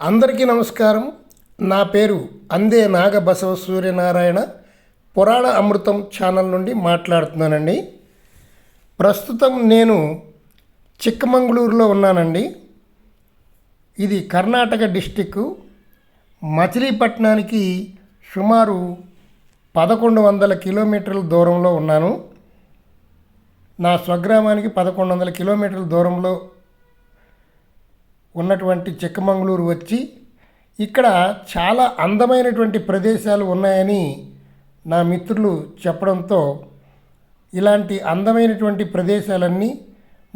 అందరికీ నమస్కారం. నా పేరు అందే నాగబసవ సూర్యనారాయణ. పురాణ అమృతం ఛానల్ నుండి మాట్లాడుతున్నానండి. ప్రస్తుతం నేను చిక్కమంగళూరులో ఉన్నానండి. ఇది కర్ణాటక డిస్టిక్ మచిలీపట్నానికి సుమారు పదకొండు వందల కిలోమీటర్ల దూరంలో ఉన్నాను. నా స్వగ్రామానికి పదకొండు వందల కిలోమీటర్ల దూరంలో ఉన్నటువంటి చిక్కమంగళూరు వచ్చి ఇక్కడ చాలా అందమైనటువంటి ప్రదేశాలు ఉన్నాయని నా మిత్రులు చెప్పడంతో ఇలాంటి అందమైనటువంటి ప్రదేశాలన్నీ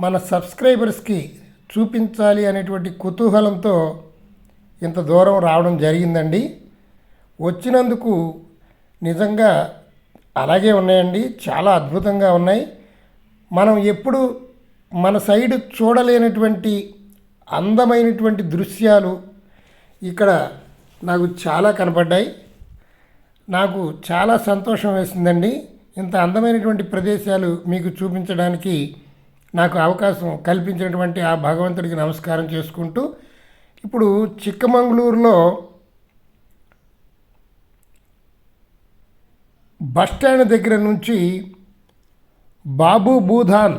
మన సబ్స్క్రైబర్స్కి చూపించాలి అనేటువంటి కుతూహలంతో ఇంత దూరం రావడం జరిగిందండి. వచ్చినందుకు నిజంగా అలాగే ఉన్నాయండి. చాలా అద్భుతంగా ఉన్నాయి. మనం ఎప్పుడు మన సైడ్ చూడలేనటువంటి అందమైనటువంటి దృశ్యాలు ఇక్కడ నాకు చాలా కనపడ్డాయి. నాకు చాలా సంతోషం వేసిందండి. ఇంత అందమైనటువంటి ప్రదేశాలు మీకు చూపించడానికి నాకు అవకాశం కల్పించినటువంటి ఆ భగవంతుడికి నమస్కారం చేసుకుంటూ ఇప్పుడు చిక్కమంగళూరులో బస్టాండ్ దగ్గర నుంచి బాబు భూధాన్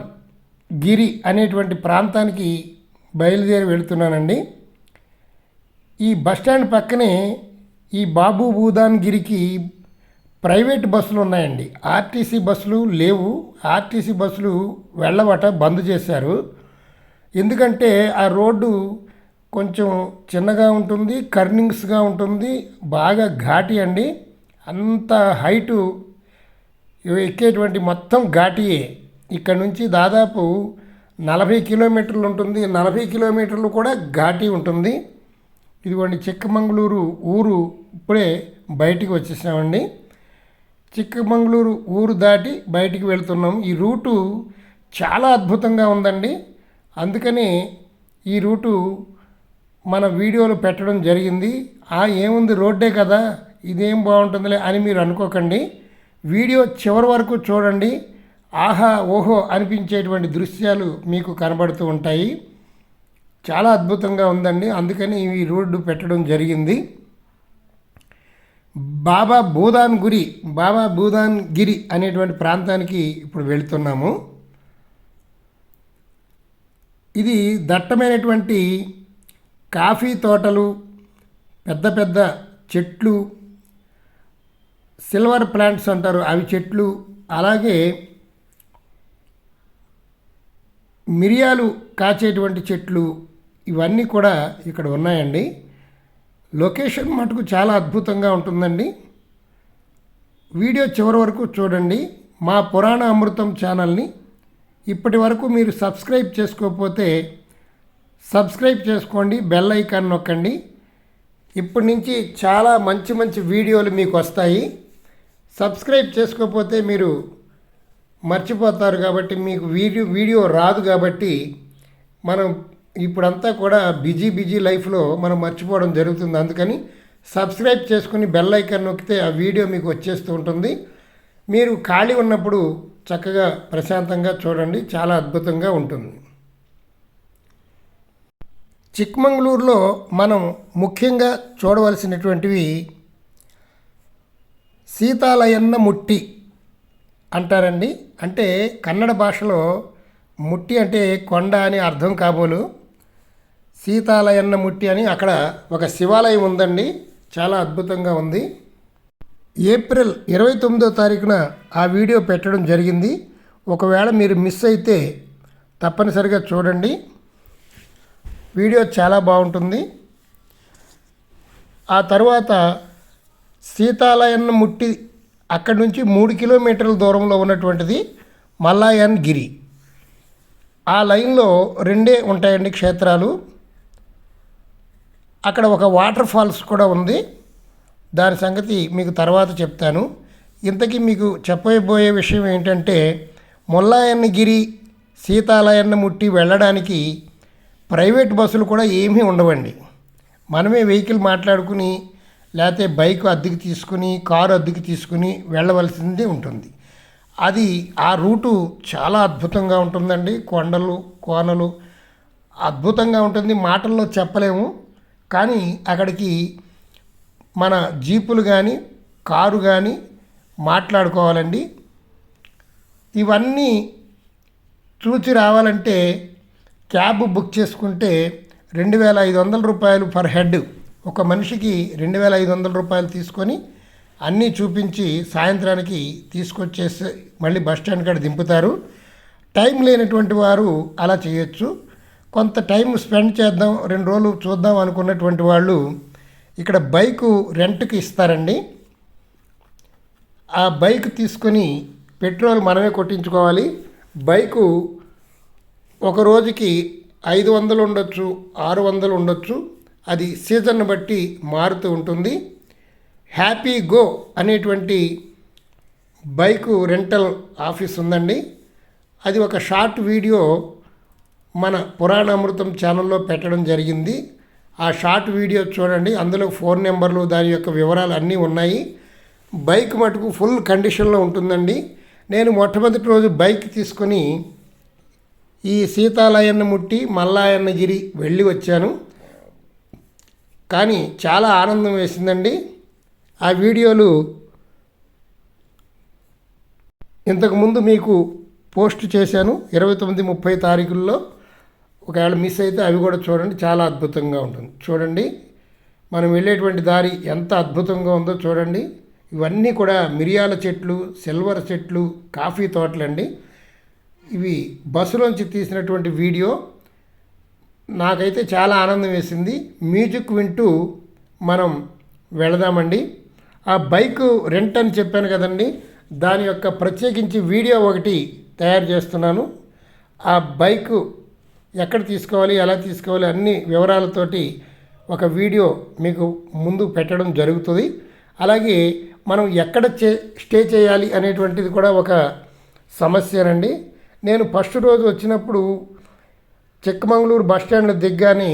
గిరి అనేటువంటి ప్రాంతానికి బయలుదేరి వెళుతున్నానండి. ఈ బస్టాండ్ పక్కనే ఈ బాబు భూదాన్ గిరికి ప్రైవేట్ బస్సులు ఉన్నాయండి. ఆర్టీసీ బస్సులు లేవు. ఆర్టీసీ బస్సులు వెళ్ళవట బంద్ చేశారు. ఎందుకంటే ఆ రోడ్డు కొంచెం చిన్నగా ఉంటుంది కర్నింగ్స్గా ఉంటుంది బాగా ఘాటి అండి. అంత హైటు ఎక్కేటువంటి మొత్తం ఘాటియే. ఇక్కడ నుంచి దాదాపు నలభై కిలోమీటర్లు ఉంటుంది. నలభై కిలోమీటర్లు కూడా ఘాటి ఉంటుంది. ఇదిగోండి చిక్కమంగళూరు ఊరు ఇప్పుడే బయటికి వచ్చేసామండి చిక్కమంగళూరు ఊరు దాటి బయటికి వెళ్తున్నాం. ఈ రూటు చాలా అద్భుతంగా ఉందండి. అందుకని ఈ రూటు మన వీడియోలో పెట్టడం జరిగింది. ఆ ఏముంది రోడ్డే కదా ఇదేం బాగుంటుందిలే అని మీరు అనుకోకండి. వీడియో చివరి వరకు చూడండి. ఆహా ఓహో అనిపించేటువంటి దృశ్యాలు మీకు కనబడుతూ ఉంటాయి. చాలా అద్భుతంగా ఉందండి. అందుకని ఈ రోడ్డు పెట్టడం జరిగింది. బాబా భూదాన్ గురి బాబా భూదాన్ గిరి అనేటువంటి ప్రాంతానికి ఇప్పుడు వెళుతున్నాము. ఇది దట్టమైనటువంటి కాఫీ తోటలు పెద్ద పెద్ద చెట్లు సిల్వర్ ప్లాంట్స్ అంటారు అవి చెట్లు అలాగే మిరియాలు కాచేటువంటి చెట్లు ఇవన్నీ కూడా ఇక్కడ ఉన్నాయండి. లొకేషన్ మటుకు చాలా అద్భుతంగా ఉంటుందండి. వీడియో చివరి వరకు చూడండి. మా పురాణ అమృతం ఛానల్ని ఇప్పటి వరకు మీరు సబ్స్క్రైబ్ చేసుకోకపోతే సబ్స్క్రైబ్ చేసుకోండి బెల్ ఐకాన్ నొక్కండి. ఇప్పటి నుంచి చాలా మంచి మంచి వీడియోలు మీకు వస్తాయి. సబ్స్క్రైబ్ చేసుకోకపోతే మీరు మర్చిపోతారు కాబట్టి మీకు వీడియో వీడియో రాదు కాబట్టి మనం ఇప్పుడంతా కూడా బిజీ బిజీ లైఫ్లో మనం మర్చిపోవడం జరుగుతుంది. అందుకని సబ్స్క్రైబ్ చేసుకుని బెల్ ఐకాన్ నొక్కితే ఆ వీడియో మీకు వచ్చేస్తూ ఉంటుంది. మీరు ఖాళీ ఉన్నప్పుడు చక్కగా ప్రశాంతంగా చూడండి. చాలా అద్భుతంగా ఉంటుంది. చిక్మంగళూరులో మనం ముఖ్యంగా చూడవలసినటువంటివి సీతాలయన్న ముట్టి అంటారండి. అంటే కన్నడ భాషలో ముట్టి అంటే కొండ అని అర్థం కాబోలు. సీతాలయన్న ముట్టి అని అక్కడ ఒక శివాలయం ఉందండి. చాలా అద్భుతంగా ఉంది. ఏప్రిల్ ఇరవై తొమ్మిదో తారీఖున ఆ వీడియో పెట్టడం జరిగింది. ఒకవేళ మీరు మిస్ అయితే తప్పనిసరిగా చూడండి. వీడియో చాలా బాగుంటుంది. ఆ తర్వాత సీతాలయన్న ముట్టి అక్కడి నుంచి మూడు కిలోమీటర్ల దూరంలో ఉన్నటువంటిది మల్లాయన్ గిరి. ఆ లైన్లో రెండే ఉంటాయండి క్షేత్రాలు. అక్కడ ఒక వాటర్ ఫాల్స్ కూడా ఉంది. దాని సంగతి మీకు తర్వాత చెప్తాను. ఇంతకీ మీకు చెప్పబోయే విషయం ఏంటంటే ముల్లాయన్న గిరి సీతాలయన్న ముట్టి వెళ్ళడానికి ప్రైవేట్ బస్సులు కూడా ఏమీ ఉండవండి. మనమే వెహికల్ మాట్లాడుకుని లేకపోతే బైక్ అద్దెకి తీసుకుని కారు అద్దెకి తీసుకుని వెళ్ళవలసింది ఉంటుంది. అది ఆ రూటు చాలా అద్భుతంగా ఉంటుందండి. కొండలు కోనలు అద్భుతంగా ఉంటుంది. మాటల్లో చెప్పలేము. కానీ అక్కడికి మన జీపులు కానీ కారు కానీ మాట్లాడుకోవాలండి. ఇవన్నీ చూసి రావాలంటే క్యాబ్ బుక్ చేసుకుంటే రెండు వేల ఐదు వందల రూపాయలు పర్ హెడ్. ఒక మనిషికి రెండు వేల ఐదు వందల రూపాయలు తీసుకొని అన్నీ చూపించి సాయంత్రానికి తీసుకొచ్చేసి మళ్ళీ బస్ స్టాండ్ కాడ దింపుతారు. టైం లేనటువంటి వారు అలా చేయొచ్చు. కొంత టైం స్పెండ్ చేద్దాం రెండు రోజులు చూద్దాం అనుకున్నటువంటి వాళ్ళు ఇక్కడ బైకు రెంట్కి ఇస్తారండి. ఆ బైక్ తీసుకొని పెట్రోల్ మనమే కొట్టించుకోవాలి. బైకు ఒక రోజుకి ఐదు వందలు ఉండొచ్చు ఆరు వందలు ఉండొచ్చు. అది సీజన్ బట్టి మారుతూ ఉంటుంది. హ్యాపీ గో అనేటువంటి బైకు రెంటల్ ఆఫీస్ ఉందండి. అది ఒక షార్ట్ వీడియో మన పురాణామృతం ఛానల్లో పెట్టడం జరిగింది. ఆ షార్ట్ వీడియో చూడండి. అందులో ఫోన్ నెంబర్లు దాని యొక్క వివరాలు అన్నీ ఉన్నాయి. బైక్ మటుకు ఫుల్ కండిషన్లో ఉంటుందండి. నేను మొట్టమొదటి రోజు బైక్ తీసుకొని ఈ సీతాలయన్న ముట్టి మల్లాయన్నగిరి వెళ్ళి వచ్చాను. కానీ చాలా ఆనందం వేసిందండి. ఆ వీడియోలు ఇంతకుముందు మీకు పోస్ట్ చేశాను. ఇరవై తొమ్మిది ముప్పై తారీఖుల్లో ఒకవేళ మిస్ అయితే అవి కూడా చూడండి. చాలా అద్భుతంగా ఉంటుంది. చూడండి. మనం వెళ్ళేటువంటి దారి ఎంత అద్భుతంగా ఉందో చూడండి. ఇవన్నీ కూడా మిరియాల చెట్లు సిల్వర్ చెట్లు కాఫీ తోటలండి. ఇవి బస్సులోంచి తీసినటువంటి వీడియో. నాకైతే చాలా ఆనందం వేసింది. మ్యూజిక్ వింటూ మనం వెళదామండి. ఆ బైక్ రెంట్ అని చెప్పాను కదండి. దాని యొక్క ప్రత్యేకించి వీడియో ఒకటి తయారు చేస్తున్నాను. ఆ బైక్ ఎక్కడ తీసుకోవాలి ఎలా తీసుకోవాలి అన్ని వివరాలతోటి ఒక వీడియో మీకు ముందు పెట్టడం జరుగుతుంది. అలాగే మనం ఎక్కడ చే స్టే చేయాలి అనేటువంటిది కూడా ఒక సమస్యనండి. నేను ఫస్ట్ రోజు వచ్చినప్పుడు చిక్కమంగళూరు బస్ స్టాండ్ దిగ్గానే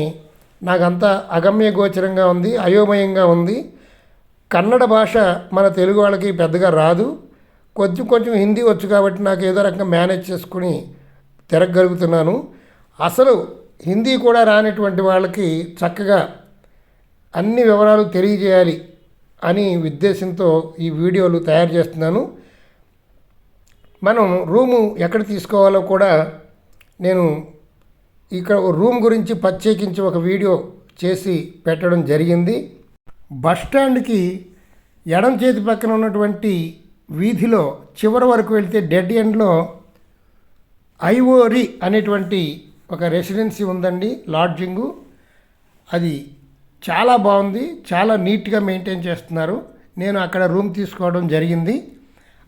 నాకంతా అగమ్య గోచరంగా ఉంది అయోమయంగా ఉంది. కన్నడ భాష మన తెలుగు వాళ్ళకి పెద్దగా రాదు. కొంచెం కొంచెం హిందీ వచ్చు కాబట్టి నాకు ఏదో రకంగా మేనేజ్ చేసుకుని తిరగలుగుతున్నాను అసలు హిందీ కూడా రానటువంటి వాళ్ళకి చక్కగా అన్ని వివరాలు తెలియజేయాలి అని ఉద్దేశంతో ఈ వీడియోలు తయారు చేస్తున్నాను. మనం రూము ఎక్కడ తీసుకోవాలో కూడా నేను ఇక్కడ రూమ్ గురించి ప్రత్యేకించి ఒక వీడియో చేసి పెట్టడం జరిగింది. బస్ స్టాండ్కి ఎడం చేతి పక్కన ఉన్నటువంటి వీధిలో చివరి వరకు వెళ్తే డెడ్ ఎండ్లో ఐఓరి అనేటువంటి ఒక రెసిడెన్సీ ఉందండి లాడ్జింగు. అది చాలా బాగుంది చాలా నీట్గా మెయింటైన్ చేస్తున్నారు. నేను అక్కడ రూమ్ తీసుకోవడం జరిగింది.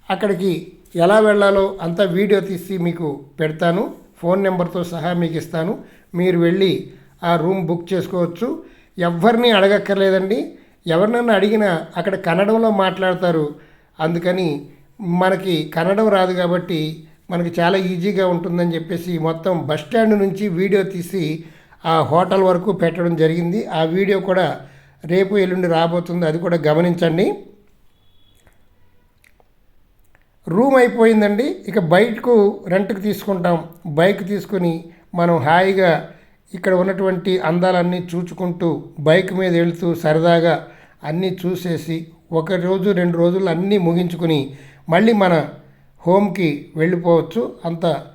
అక్కడికి ఎలా వెళ్ళాలో అంతా వీడియో తీసి మీకు పెడతాను. ఫోన్ నెంబర్తో సహా మీకు ఇస్తాను మీరు వెళ్ళి ఆ రూమ్ బుక్ చేసుకోవచ్చు. ఎవరిని అడగక్కర్లేదండి. ఎవరినన్నా అడిగినా అక్కడ కన్నడంలో మాట్లాడతారు. అందుకని మనకి కన్నడం రాదు కాబట్టి మనకి చాలా ఈజీగా ఉంటుందని చెప్పేసి మొత్తం బస్ స్టాండ్ నుంచి వీడియో తీసి ఆ హోటల్ వరకు పెట్టడం జరిగింది. ఆ వీడియో కూడా రేపు ఎల్లుండి రాబోతుంది. అది కూడా గమనించండి. రూమ్ అయిపోయిందండి. ఇక బయటకు రెంట్కి తీసుకుంటాం. బైక్ తీసుకుని మనం హాయిగా ఇక్కడ ఉన్నటువంటి అందాలన్నీ చూచుకుంటూ బైక్ మీద వెళుతూ సరదాగా అన్నీ చూసేసి ఒక రోజు రెండు రోజులు అన్నీ ముగించుకుని మళ్ళీ మన హోమ్కి వెళ్ళిపోవచ్చు. అంత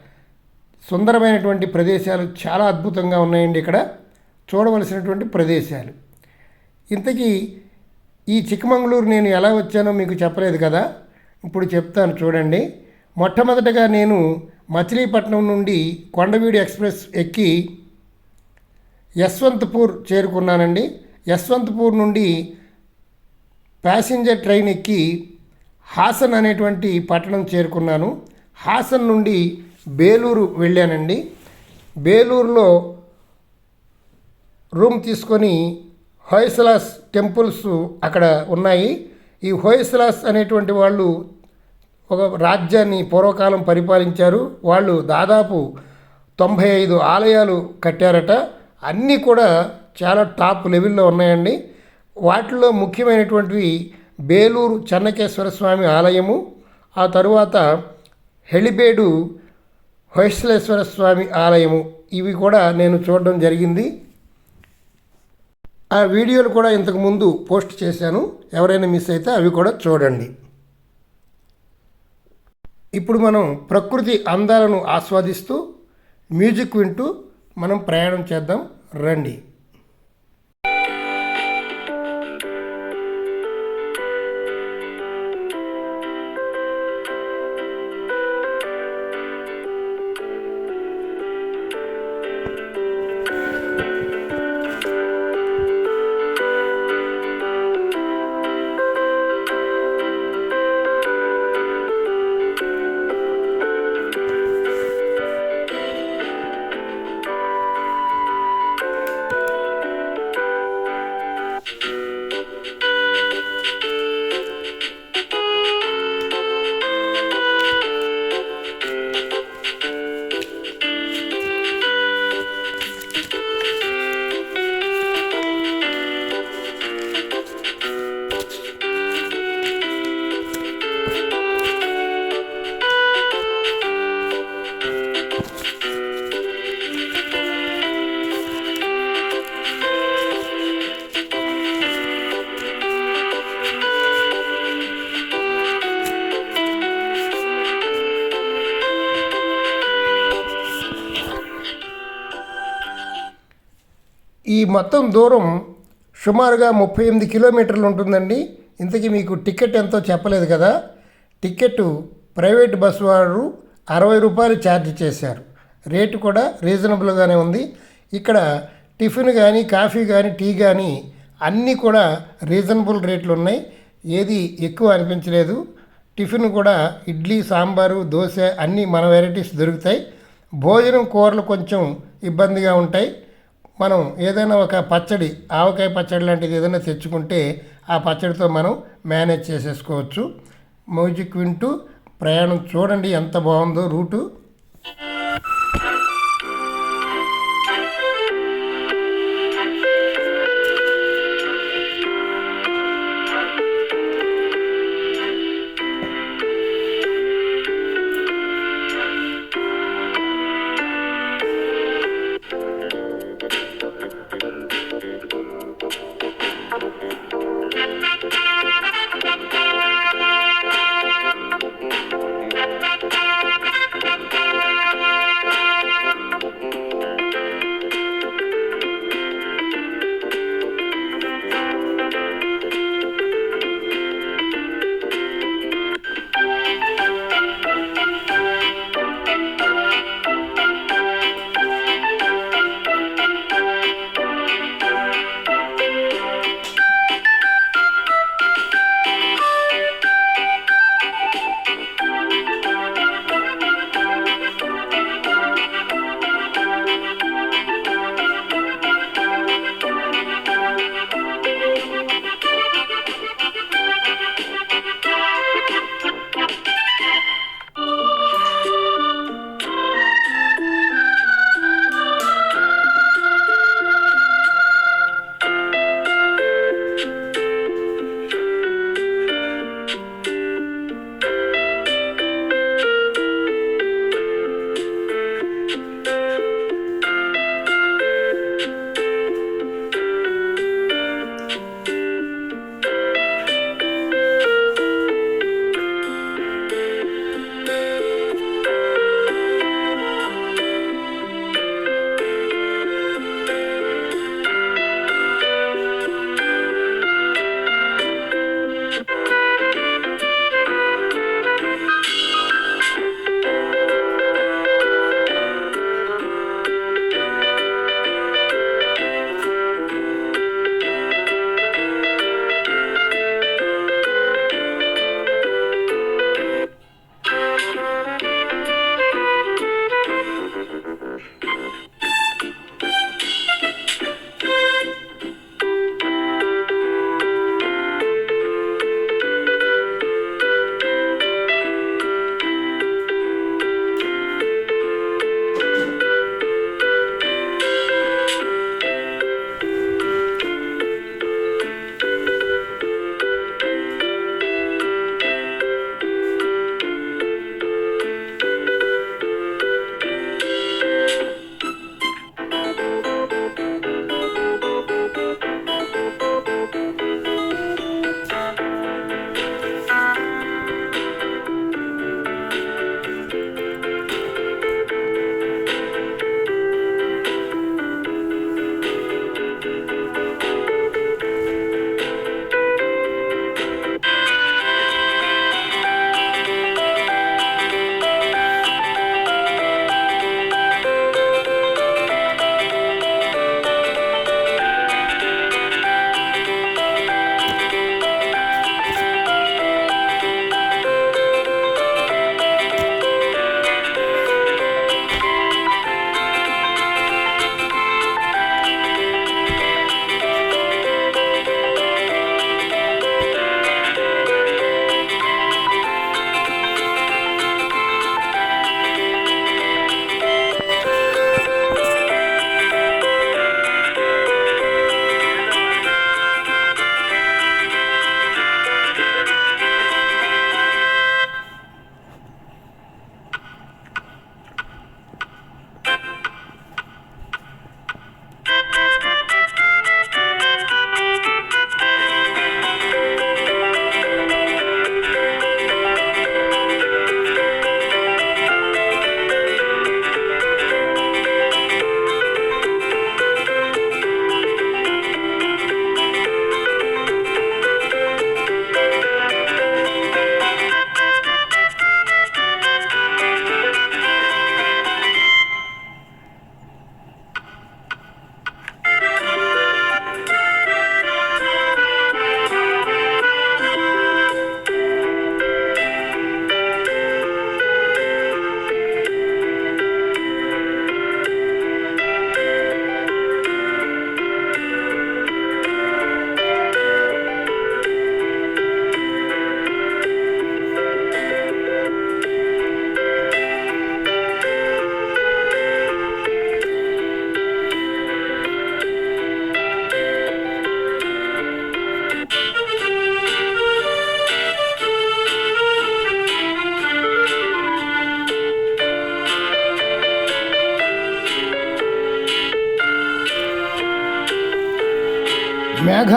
సుందరమైనటువంటి ప్రదేశాలు చాలా అద్భుతంగా ఉన్నాయండి ఇక్కడ. చూడవలసినటువంటి ప్రదేశాలు. ఇంతకీ ఈ చిక్కమంగళూరు నేను ఎలా వచ్చానో మీకు చెప్పలేదు కదా? ఇప్పుడు చెప్తాను చూడండి. మొట్టమొదటగా నేను మచిలీపట్నం నుండి కొండవీడు ఎక్స్ప్రెస్ ఎక్కి యశ్వంతపూర్ చేరుకున్నానండి. యశ్వంతపూర్ నుండి ప్యాసింజర్ ట్రైన్ ఎక్కి హాసన్ అనేటువంటి పట్టణం చేరుకున్నాను. హాసన్ నుండి బేలూరు వెళ్ళానండి. బేలూరులో రూమ్ తీసుకొని హోయసలాస్ టెంపుల్స్ అక్కడ ఉన్నాయి. ఈ హోయసలాస్ అనేటువంటి వాళ్ళు ఒక రాజ్యాన్ని పూర్వకాలం పరిపాలించారు. వాళ్ళు దాదాపు తొంభై ఐదు ఆలయాలు కట్టారట. అన్నీ కూడా చాలా టాప్ లెవెల్లో ఉన్నాయండి. వాటిలో ముఖ్యమైనటువంటివి బేలూరు చెన్నకేశ్వర స్వామి ఆలయము ఆ తరువాత హెలిబేడు హొయసలేశ్వర స్వామి ఆలయము. ఇవి కూడా నేను చూడడం జరిగింది. ఆ వీడియోలు కూడా ఇంతకు ముందు పోస్ట్ చేశాను. ఎవరైనా మిస్ అయితే అవి కూడా చూడండి. ఇప్పుడు మనం ప్రకృతి అందాలను ఆస్వాదిస్తూ మ్యూజిక్ వింటూ మనం ప్రయాణం చేద్దాం. రండి. ఈ మొత్తం దూరం సుమారుగా ముప్పై ఎనిమిది కిలోమీటర్లు ఉంటుందండి. ఇంతకీ మీకు టికెట్ ఎంతో చెప్పలేదు కదా. టికెట్ ప్రైవేట్ బస్సు వారు అరవై రూపాయలు ఛార్జ్ చేశారు. రేటు కూడా రీజనబుల్గానే ఉంది. ఇక్కడ టిఫిన్ కానీ కాఫీ కానీ టీ కానీ అన్నీ కూడా రీజనబుల్ రేట్లు ఉన్నాయి. ఏది ఎక్కువ అనిపించలేదు. టిఫిన్ కూడా ఇడ్లీ సాంబారు దోశ అన్నీ మన వెరైటీస్ దొరుకుతాయి. భోజనం కూరలు కొంచెం ఇబ్బందిగా ఉంటాయి. మనం ఏదైనా ఒక పచ్చడి ఆవకాయ పచ్చడి లాంటిది ఏదైనా తెచ్చుకుంటే ఆ పచ్చడితో మనం మేనేజ్ చేసేసుకోవచ్చు. మ్యూజిక్ వింటూ ప్రయాణం చూడండి ఎంత బాగుందో రూటు.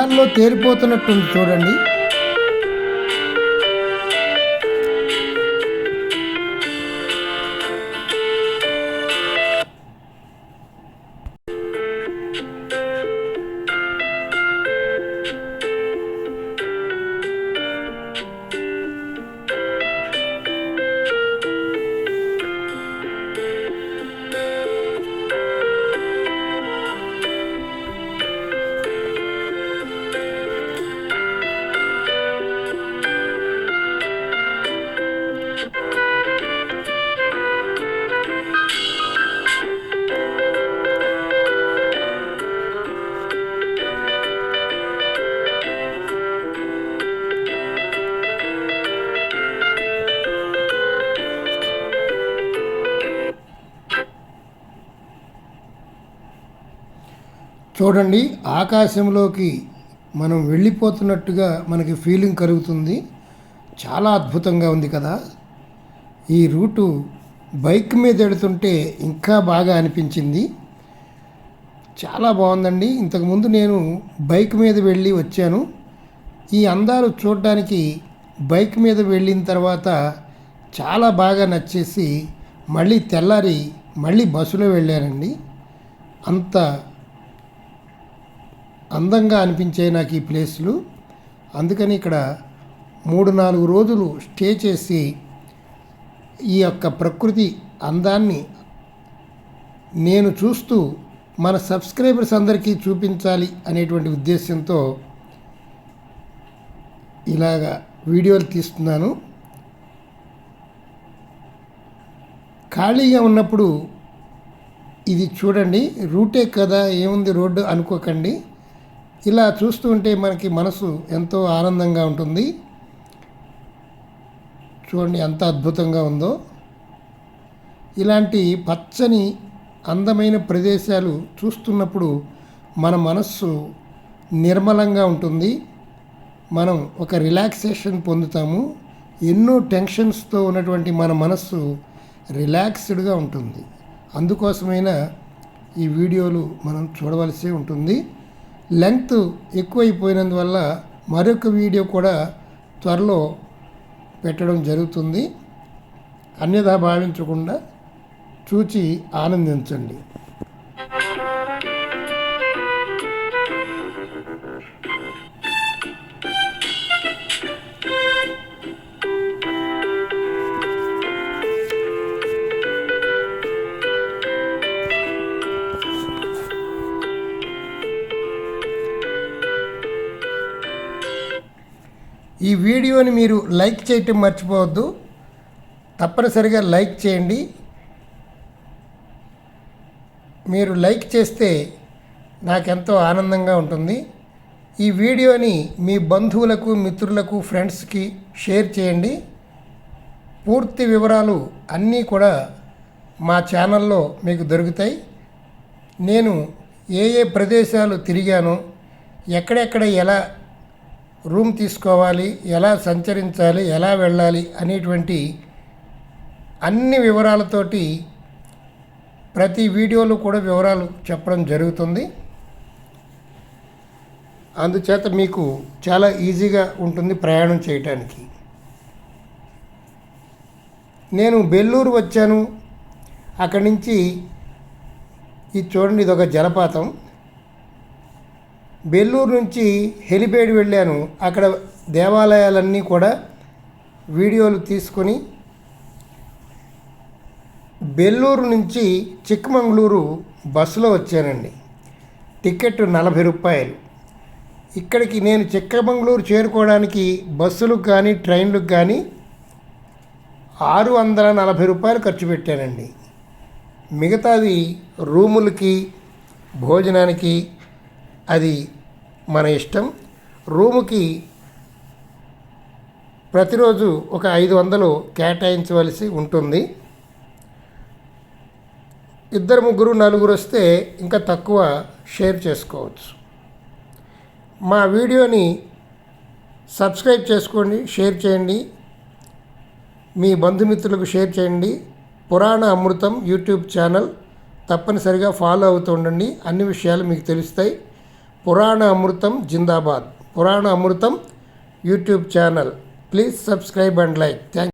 మేఘాల్లో తేలిపోతున్నట్టుంది చూడండి. చూడండి ఆకాశంలోకి మనం వెళ్ళిపోతున్నట్టుగా మనకి ఫీలింగ్ కలుగుతుంది. చాలా అద్భుతంగా ఉంది కదా. ఈ రూటు బైక్ మీద ఎడుతుంటే ఇంకా బాగా అనిపించింది. చాలా బాగుందండి. ఇంతకుముందు నేను బైక్ మీద వెళ్ళి వచ్చాను. ఈ అందాలు చూడడానికి బైక్ మీద వెళ్ళిన తర్వాత చాలా బాగా నచ్చేసి మళ్ళీ తెల్లారి మళ్ళీ బస్సులో వెళ్ళానండి. అంత అందంగా అనిపించాయి నాకు ఈ ప్లేస్లు. అందుకని ఇక్కడ మూడు నాలుగు రోజులు స్టే చేసి ఈ యొక్క ప్రకృతి అందాన్ని నేను చూస్తూ మన సబ్స్క్రైబర్స్ అందరికీ చూపించాలి అనేటువంటి ఉద్దేశంతో ఇలాగా వీడియోలు తీస్తున్నాను. ఖాళీగా ఉన్నప్పుడు ఇది చూడండి రూటే కదా ఏముంది రోడ్డు అనుకోకండి. ఇలా చూస్తూ ఉంటే మనకి మనసు ఎంతో ఆనందంగా ఉంటుంది. చూడండి ఎంత అద్భుతంగా ఉందో. ఇలాంటి పచ్చని అందమైన ప్రదేశాలు చూస్తున్నప్పుడు మన మనస్సు నిర్మలంగా ఉంటుంది. మనం ఒక రిలాక్సేషన్ పొందుతాము. ఎన్నో టెన్షన్స్తో ఉన్నటువంటి మన మనస్సు రిలాక్స్డ్గా ఉంటుంది. అందుకోసమైనా ఈ వీడియోలు మనం చూడవలసి ఉంటుంది. లెంగ్త్ ఎక్కువైపోయినందువల్ల మరొక వీడియో కూడా త్వరలో పెట్టడం జరుగుతుంది. అన్యథా భావించకుండా చూచి ఆనందించండి. ఈ వీడియోని మీరు లైక్ చేయటం మర్చిపోవద్దు. తప్పనిసరిగా లైక్ చేయండి. మీరు లైక్ చేస్తే నాకెంతో ఆనందంగా ఉంటుంది. ఈ వీడియోని మీ బంధువులకు మిత్రులకు ఫ్రెండ్స్కి షేర్ చేయండి. పూర్తి వివరాలు అన్నీ కూడా మా ఛానల్లో మీకు దొరుకుతాయి. నేను ఏ ఏ ప్రదేశాలు తిరిగానో ఎక్కడెక్కడ ఎలా రూమ్ తీసుకోవాలి ఎలా సంచరించాలి ఎలా వెళ్ళాలి అనేటువంటి అన్ని వివరాలతోటి ప్రతి వీడియోలో కూడా వివరాలు చెప్పడం జరుగుతుంది. అందుచేత మీకు చాలా ఈజీగా ఉంటుంది ప్రయాణం చేయటానికి. నేను బెల్లూరు వచ్చాను. అక్కడి నుంచి ఇది చూడండి ఇది ఒక జలపాతం. బెల్లూరు నుంచి హెలిపేడ్ వెళ్ళాను. అక్కడ దేవాలయాలన్నీ కూడా వీడియోలు తీసుకొని బెల్లూరు నుంచి చిక్కమంగళూరు బస్సులో వచ్చానండి. టికెట్ నలభై రూపాయలు. ఇక్కడికి నేను చిక్కమంగళూరు చేరుకోవడానికి బస్సులకు కానీ ట్రైన్లకు కానీ ఆరు వందల నలభై రూపాయలు ఖర్చు పెట్టానండి. మిగతాది రూములకి భోజనానికి అది మన ఇష్టం. రూముకి ప్రతిరోజు ఒక ఐదు వందలు కేటాయించవలసి ఉంటుంది. ఇద్దరు ముగ్గురు నలుగురు వస్తే ఇంకా తక్కువ షేర్ చేసుకోవచ్చు. మా వీడియోని సబ్స్క్రైబ్ చేసుకోండి షేర్ చేయండి. మీ బంధుమిత్రులకు షేర్ చేయండి. పురాణ అమృతం యూట్యూబ్ ఛానల్ తప్పనిసరిగా ఫాలో అవుతూ ఉండండి. అన్ని విషయాలు మీకు తెలుస్తాయి. పురాణ అమృతం జిందాబాద్. Purana Amrutham YouTube channel. Please subscribe and like. Thank